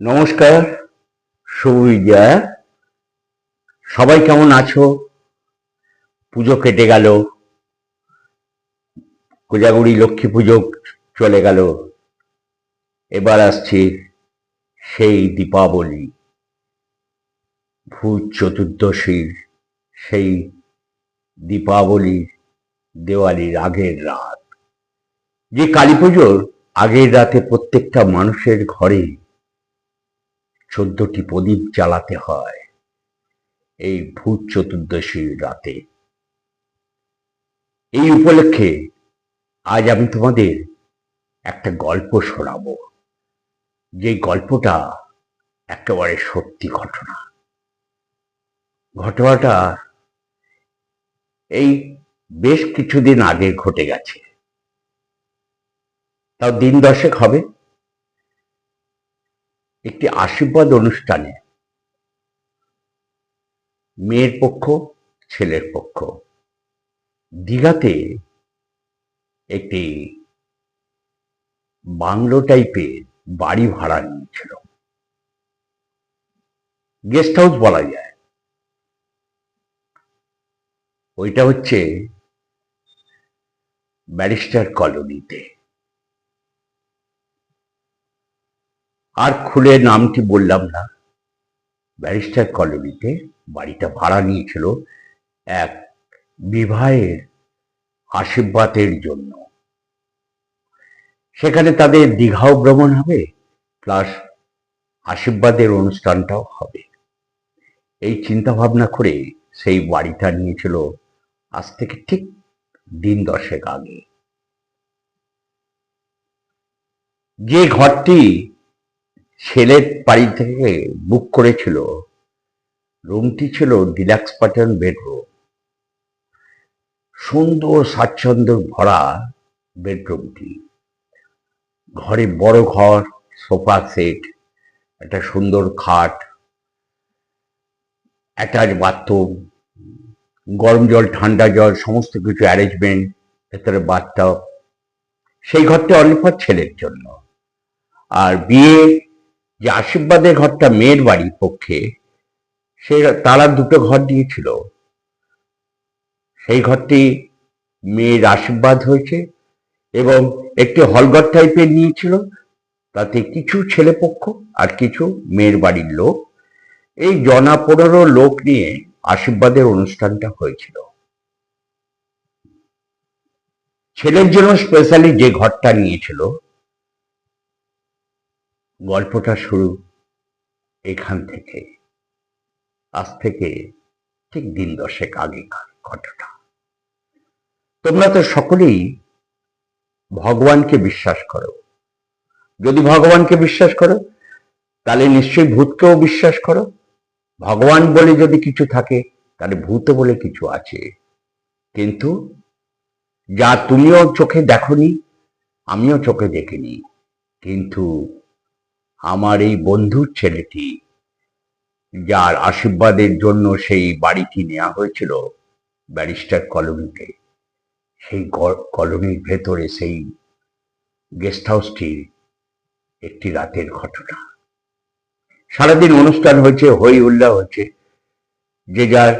নমস্কার শুভ বিজয়া সবাই কেমন আছো? পুজো কেটে গেল। কোজাগুড়ি লক্ষ্মী পুজো চলে গেল। এবার আসছে সেই দীপাবলি। ভূত চতুর্দশীর সেই দীপাবলির দেওয়ালির আগের রাত। যে কালী পুজোর আগের রাতে প্রত্যেকটা মানুষের ঘরে চোদ্দটি প্রদীপ জ্বালাতে হয়। এই ভূত চতুর্দশীর রাতে। এই উপলক্ষে আজ আমি তোমাদের একটা গল্প শোনাবো। যে গল্পটা একেবারে সত্যি ঘটনা। ঘটনাটা এই বেশ কিছুদিন আগে ঘটে গেছে। তাও দিন দশেক হবে। একটি আশীর্বাদ অনুষ্ঠানে। মেয়ের পক্ষ, ছেলের পক্ষ। দীঘাতে একটি বাংলো টাইপের বাড়ি ভাড়া নিয়েছিল। গেস্ট হাউস বলা যায়। ওইটা হচ্ছে ব্যারিস্টার কলোনিতে। আর খুলে নামটি বললাম না। ব্যারিস্টার কলোনিতে বাড়িটা ভাড়া নিয়েছিল এক বিবাহের আশীর্বাদের জন্য। সেখানে তাদের দীঘাও ভ্রমণ হবে, প্লাস আশীর্বাদের অনুষ্ঠানটাও হবে। এই চিন্তা ভাবনা করে সেই বাড়িটা নিয়েছিল আজ থেকে ঠিক দিন দশেক আগে। যে ঘরটি ছেলের বাড়ি থেকে বুক করেছিল। রুমটি ছিল ডিলাক্স প্যাটার্ন বেডরুম সুন্দর স্বাচ্ছন্দ্য ভরা বেডরুমটি ঘরে বড় ঘর সোফা সেট একটা সুন্দর খাট অ্যাটাচ বাথরুম গরম জল, ঠান্ডা জল, সমস্ত কিছু অ্যারেঞ্জমেন্ট ভেতরে বাথটাব সেই ঘরটি অলিফার ছেলের জন্য। আর বিয়ে যে আশীর্বাদের ঘরটা মেয়ের বাড়ির পক্ষে, সে তারা দুটো ঘর দিয়েছিল। সেই ঘরটি মেয়ের আশীর্বাদ হয়েছে এবং একটি হলঘর টাইপের নিয়েছিল। তাতে কিছু ছেলে পক্ষ আর কিছু মেয়ের বাড়ির লোক। এই জনা পনেরো লোক নিয়ে আশীর্বাদের অনুষ্ঠানটা হয়েছিল। ছেলের জন্য স্পেশালি যে ঘরটা নিয়েছিল গল্পটা শুরু এখান থেকে। আজ থেকে ঠিক দিন দশেক আগে ঘটনা। তোমরা তো সকলেই ভগবানকে বিশ্বাস করো। যদি ভগবানকে বিশ্বাস করো, তাহলে নিশ্চয়ই ভূতকেও বিশ্বাস করো। ভগবান বলে যদি কিছু থাকে, তাহলে ভূত বলে কিছু আছে। কিন্তু যা তুমিও চোখে দেখনি, আমিও চোখে দেখিনি। কিন্তু আমার এই বন্ধুর ছেলেটি, যার আশীর্বাদের জন্য সেই বাড়িটি নেওয়া হয়েছিল ব্যারিস্টার কলোনিতে। সেই কলোনির ভেতরে সেই গেস্ট হাউসটির একটি রাতের ঘটনা। সারাদিন অনুষ্ঠান হয়েছে, হই হুল্লা হয়েছে যে যার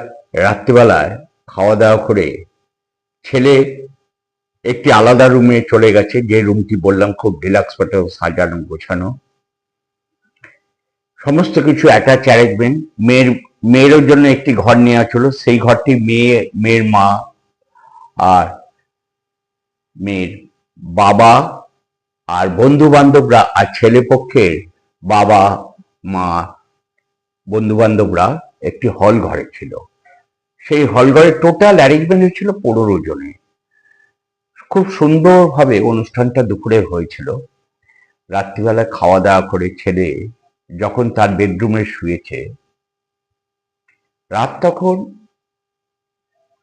রাত্রিবেলায় খাওয়া দাওয়া করে ছেলে একটি আলাদা রুমে চলে গেছে, যে রুমটি বললাম খুব ডিলাক্স প্যাটার্ন সাজানো গোছানো। সমস্ত কিছু অ্যাটাচ অ্যারেঞ্জমেন্ট মেয়ের, মেয়েরও জন্য একটি ঘর নেওয়া ছিল। সেই ঘরটি মেয়ে, মেয়ের মা আর মেয়ের বাবা আর বন্ধু বান্ধবরা আর ছেলে পক্ষের বাবা, মা বন্ধু বান্ধবরা একটি হল ঘরে ছিল। সেই হল ঘরে টোটাল অ্যারেঞ্জমেন্ট হয়েছিল পনেরো জনে খুব সুন্দরভাবে অনুষ্ঠানটা দুপুরে হয়েছিল। রাত্রিবেলা খাওয়া দাওয়া করে ছেলে যখন তার বেডরুমে শুয়েছে, রাত তখন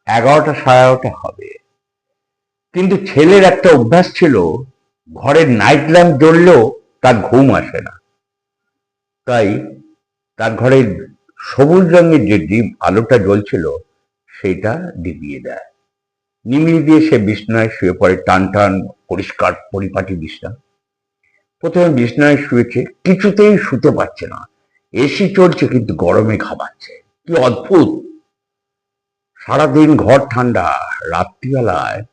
এগারোটা সাড়ে এগারোটা হবে। কিন্তু ছেলের একটা অভ্যাস ছিল ঘরের নাইট ল্যাম্প জ্বললেও তার ঘুম আসে না। তাই তার ঘরে সবুজ রঙের যে ডিম আলোটা জ্বলছিল, সেটা ডিবিয়ে দেয়। নিমিয়ে দিয়ে সে বিছনায় শুয়ে পড়ে, টান টান, পরিষ্কার, পরিপাটি বিছনা। প্রথমে বিছনায় শুয়েছে, কিছুতেই শুতে পারছে না। এসি চলছে, কিন্তু গরমে ঘামাচ্ছে। কি অদ্ভুত! সারাদিন ঘর ঠান্ডা, রাত্রিবেলায়।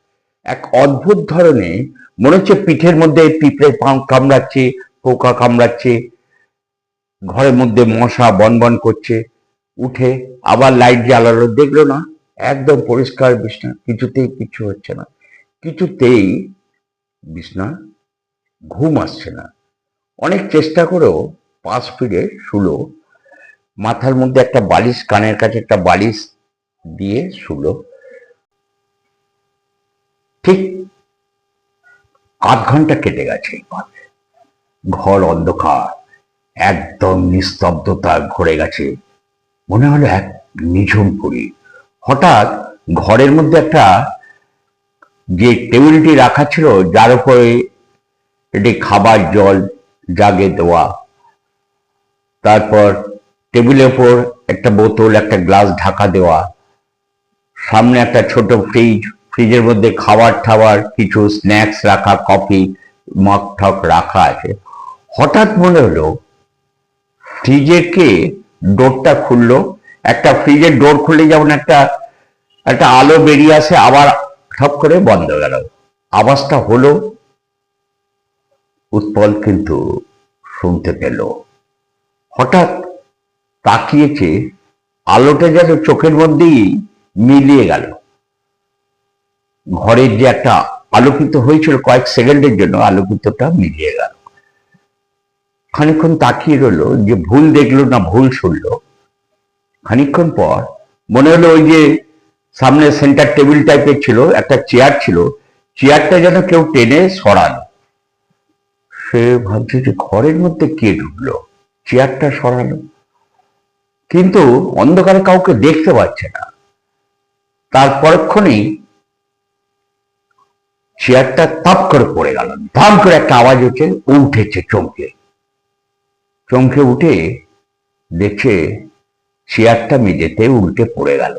এক অদ্ভুত ধরনের মনে হচ্ছে পিঠের মধ্যে পিঁপড়ে কামড়াচ্ছে, পোকা কামড়াচ্ছে। ঘরের মধ্যে মশা বনবন করছে। উঠে আবার লাইট জ্বালালো, দেখল না, একদম পরিষ্কার বিছনা, কিছুতেই কিছু হচ্ছে না। কিছুতেই বিছনা ঘুম আসছে না। অনেক চেষ্টা করেও পাশ ফিরে শুলো। মাথার মধ্যে একটা বালিশ, কানের কাছে একটা বালিশ দিয়ে শুলো। ঠিক আধ ঘণ্টা কেটে গেছে ঘর অন্ধকার, একদম নিস্তব্ধতা ঘরে গেছে। মনে হলো এক নিঝুম পুরী হঠাৎ ঘরের মধ্যে একটা যে টেবিলটি রাখা ছিল, যার উপরে এটি খাবার জল জাগে দেওয়া। তারপর টেবিলের উপর একটা বোতল, একটা গ্লাস ঢাকা দেওয়া। সামনে একটা ছোট ফ্রিজ, ফ্রিজের মধ্যে খাবার টাবার, কিছু স্ন্যাক্স রাখা, কফি, মগ ঠক রাখা আছে। হঠাৎ মনে হলো, ফ্রিজের কে ডোরটা খুললো? একটা ফ্রিজের ডোর খুললে যেমন একটা একটা আলো বেরিয়ে আসে, আবার ঠপ করে বন্ধ গেল। আওয়াজটা হলো উৎপল কিন্তু শুনতে পেল। হঠাৎ তাকিয়েছে আলোটা যেন চোখের মধ্যেই মিলিয়ে গেল। ঘরের যে একটা আলোকিত হয়েছিল কয়েক সেকেন্ডের জন্য আলোকিতটা মিলিয়ে গেল। খানিকক্ষণ তাকিয়ে রইল যে ভুল দেখল না ভুল শুনলো। খানিকক্ষণ পর মনে হলো ওই যে সামনে সেন্টার টেবিল টাইপের ছিল, একটা চেয়ার ছিল। চেয়ারটা যেন কেউ টেনে সরালো। সে ভাবছে যে ঘরের মধ্যে কে ঢুকলো? চেয়ারটা সরালো। কিন্তু অন্ধকারে কাউকে দেখতে পাচ্ছে না। তার পরক্ষণেই চেয়ারটা তাপ করে পড়ে গেল। ধাম করে একটা আওয়াজ হচ্ছে ও উঠেছে চমকে। চমকে উঠে দেখছে চেয়ারটা মেঝেতে উল্টে পড়ে গেল।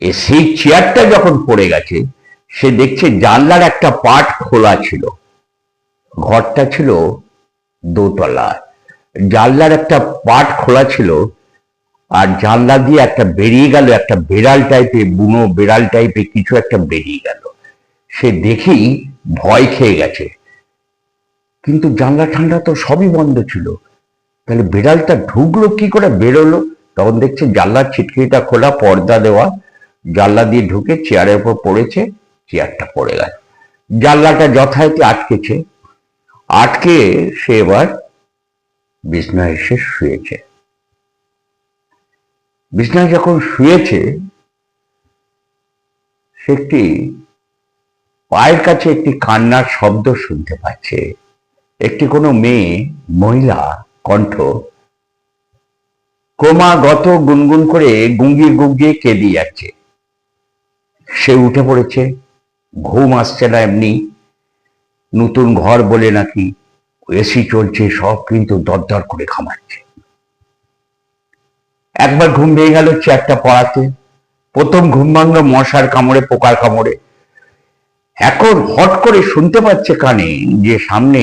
এ সেই চেয়ারটা যখন পড়ে গেছে, সে দেখছে জানলার একটা পাট খোলা ছিল। ঘরটা ছিল দোতলা। জানলার একটা পাট খোলা ছিল আর জানলা দিয়ে একটা বেরিয়ে গেল, একটা বেড়াল টাইপের বুনো বেড়াল টাইপের কিছু একটা বেরিয়ে গেল। সে দেখেই ভয় খেয়ে গেছে। কিন্তু জানলা ঠান্ডা তো সবই বন্ধ ছিল। তাহলে বিড়ালটা ঢুকলো কি করে? বেরোলো। তখন দেখছে জানলার ছিটকিটা খোলা, পর্দা দেওয়া। জানলা দিয়ে ঢুকে চেয়ারের উপর পড়েছে চেয়ারটা পড়ে গেল। জানলাটা যথারীতি আটকেছে। আটকে সে এবার বিছনায় এসে শুয়েছে। বিছনায় যখন শুয়েছে, সে একটি পায়ের কাছে একটি কান্নার শব্দ শুনতে পাচ্ছে। একটি কোনো মেয়ে, মহিলা কণ্ঠ ক্রমাগত গুনগুন করে গুঙ্গিয়ে গুঙ্গিয়ে কেঁদে যাচ্ছে। সে উঠে পড়েছে, ঘুম আসছে না এমনি। নতুন ঘর বলে নাকি এসি চলছে, সব কিন্তু দরদর করে খামাচ্ছে একবার ঘুম ভেঙে গেল চেয়ারটা পড়াতে। প্রথম ঘুম ভাঙল মশার কামড়ে, পোকার কামড়ে। এখন হট করে শুনতে পাচ্ছে কানে যে সামনে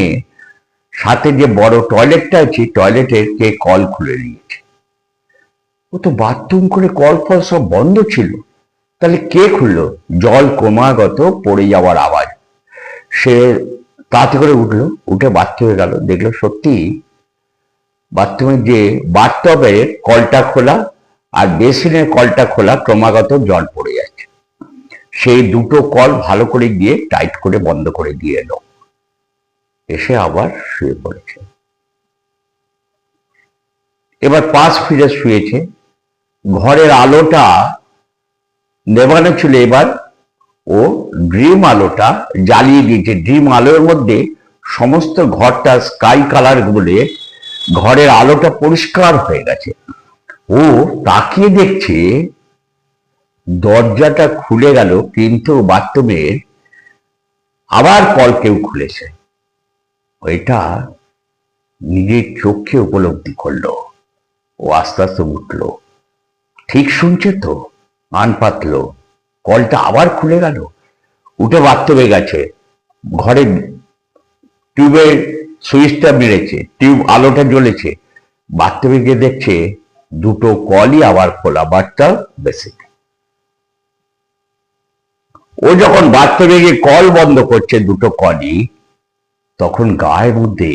সাথে যে বড় টয়লেটটা আছে টয়লেটের কে কল খুলে নিয়েছে ও তো বাথরুম করে কল ফল সব বন্ধ ছিল। তাহলে কে খুললো? জল ক্রমাগত পড়ে যাওয়ার আওয়াজ। সে তাড়াতাড়ি করে উঠল, উঠে বাথরুমে গেল। দেখল সত্যি বাথরুমের যে বাথটবের কলটা খোলা আর বেসিনের কলটা খোলা ক্রমাগত জল পড়ে যাচ্ছে। সেই দুটো কল ভালো করে গিয়ে টাইট করে বন্ধ করে দিয়ে এলো। এসে আবার শুয়ে পড়েছে। এবার পাশ ফিরে শুয়েছে। ঘরের আলোটা নেবানো ছিল এবার ও ড্রিম আলোটা জ্বালিয়ে দিয়েছে। ড্রিম আলোর মধ্যে সমস্ত ঘরটা স্কাই কালার বলে ঘরের আলোটা পরিষ্কার হয়ে গেছে। ও তাকিয়ে দেখছে, দরজাটা খুলে গেল কিন্তু বাথরুমের, আবার কল কেউ খুলেছে। ওইটা নিজের চোখে উপলব্ধি করল। ও আস্তে আস্তে উঠল। ঠিক শুনছে তো? কান পাতলো। কলটা আবার খুলে গেল। উঠে বাথরুমে গেছে। ঘরে টিউবের সুইচটা মেরেছে টিউব আলোটা জ্বলেছে। বাথরুমে গিয়ে দেখছে দুটো কলই আবার খোলা, বাচ্চা বেসিক। ও যখন বাথরুমে গিয়ে কল বন্ধ করছে দুটো কলই, তখন গায়ের মধ্যে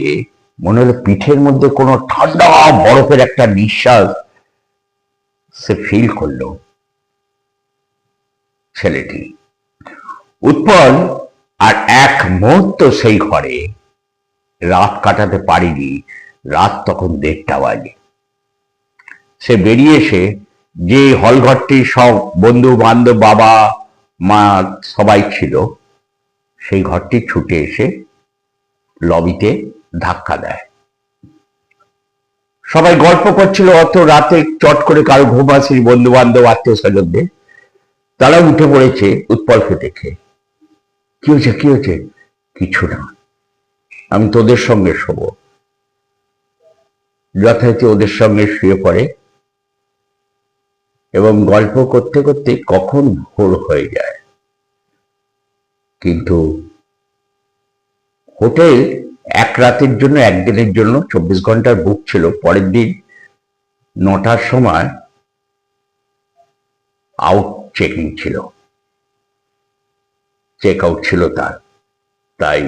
মনে হলো পিঠের মধ্যে কোনো ঠান্ডা বরফের একটা নিঃশ্বাস সে ফিল করল। ছেলেটি। উৎপল আর এক মুহূর্ত সেই ঘরে রাত কাটাতে পারিনি, রাত তখন দেড়টা বাজে। সে বেরিয়ে এসে যে হলঘরটি সব বন্ধু বান্ধব বাবা, মা সবাই ছিল, সেই ঘরটি ছুটে এসে লবিতে ধাক্কা দেয়। সবাই গল্প করছিল, অত রাতে চট করে কারও ঘুম আসেনি বন্ধু বান্ধব আত্মীয় স্বজনদের তারা উঠে পড়েছে উৎপলকে দেখে। কি হয়েছে কি হয়েছে? কিছু না। আমি তোদের সঙ্গে শোবো। যথারীতি ওদের সঙ্গে শুয়ে পড়ে এবং গল্প করতে করতে কখন ভোর হয়ে যায়। কিন্তু হোটেল এক রাতের জন্য একদিনের জন্য, চব্বিশ ঘণ্টার বুক ছিল। পরের দিন নটার সময় আউট চেকিং ছিল। চেক আউট ছিল তার। তাই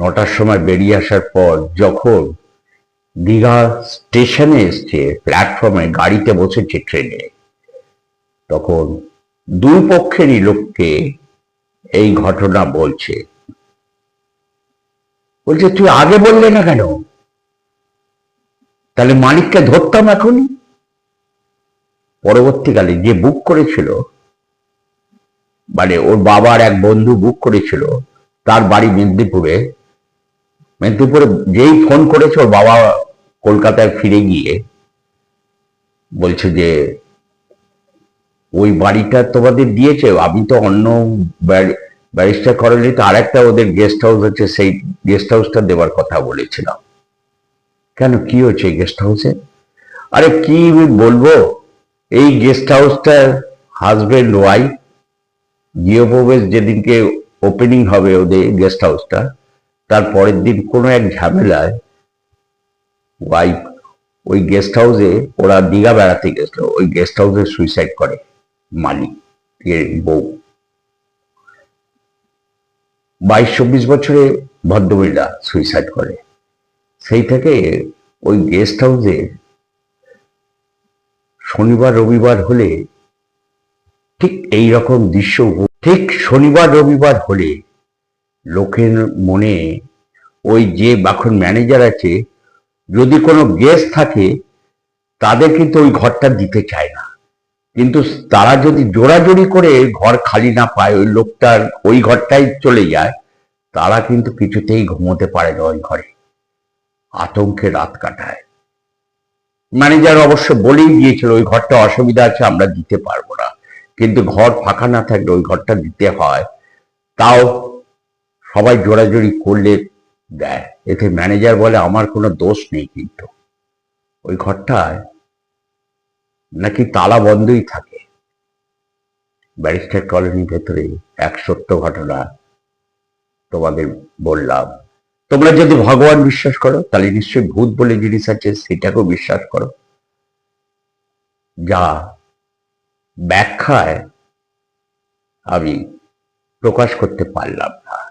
নটার সময় বেরিয়ে আসার পর যখন দীঘা স্টেশনে এসছে প্ল্যাটফর্মে গাড়িতে বসেছে ট্রেনে তখন দুই পক্ষেরই লোককে এই ঘটনা বলছে। বলছে, তুই আগে বললে না কেন? তাহলে মালিককে ধরতাম এখনই? পরবর্তীকালে যে বুক করেছিল মানে ওর বাবার এক বন্ধু বুক করেছিল, তার বাড়ি মেদিনীপুরে। মেদিনীপুরে যেই ফোন করেছে, ওর বাবা কলকাতায় ফিরে গিয়ে বলছে যে, ওই বাড়িটা তোমাদের দিয়েছে, আমি তো অন্য ব্যারিস্টার করেনি তো আরেকটা ওদের গেস্ট হাউস হচ্ছে সেই গেস্ট হাউসটা দেওয়ার কথা বলেছিলাম। কেন, কি হচ্ছে গেস্ট হাউসে আরে, কি বলব? এই গেস্ট হাউসটার হাজবেন্ড ওয়াইফ গৃহপ্রবেশ যেদিনকে ওপেনিং হবে ওদের গেস্ট হাউসটা তার পরের দিন কোনো এক ঝামেলায় ওয়াইফ ওই গেস্ট হাউসে ওরা দীঘা বেড়াতে গেছিল, ওই গেস্ট হাউসে সুইসাইড করে, মালিক বউ। বাইশ চব্বিশ বছরে ভদ্রমহিলা সুইসাইড করে। সেই থেকে ওই গেস্ট হাউসে শনিবার, রবিবার হলে ঠিক এই রকম দৃশ্য ঠিক শনিবার, রবিবার হলে লোকের মনে ওই যে এখন ম্যানেজার আছে, যদি কোনো গেস্ট থাকে, তাদের কিন্তু ওই ঘরটা দিতে চায় না। কিন্তু তারা যদি জোরাজোরি করে ঘর খালি না পায়, ওই লোকটার ওই ঘরটাই চলে যায়, তারা কিন্তু কিছুতেই ঘুমোতে পারে না ওই ঘরে। আতঙ্কে রাত কাটায়। ম্যানেজার অবশ্য বলেই দিয়েছিল, ওই ঘরটা অসুবিধা আছে, আমরা দিতে পারব না। কিন্তু ঘর ফাঁকা না থাকলে ওই ঘরটা দিতে হয়। তাও সবাই জোরাজোরি করলে দেয় এতে ম্যানেজার বলে আমার কোনো দোষ নেই কিন্তু। ওই ঘরটায় নাকি তালা বন্ধই থাকে। ব্যারিস্টার কলোনির ভেতরে এক সত্য ঘটনা তোমাদের বললাম। তোমরা যদি ভগবান বিশ্বাস করো, তাহলে নিশ্চয়ই ভূত বলে জিনিস আছে, সেটাকেও বিশ্বাস করো। যা ব্যাখ্যায় আমি প্রকাশ করতে পারলাম না।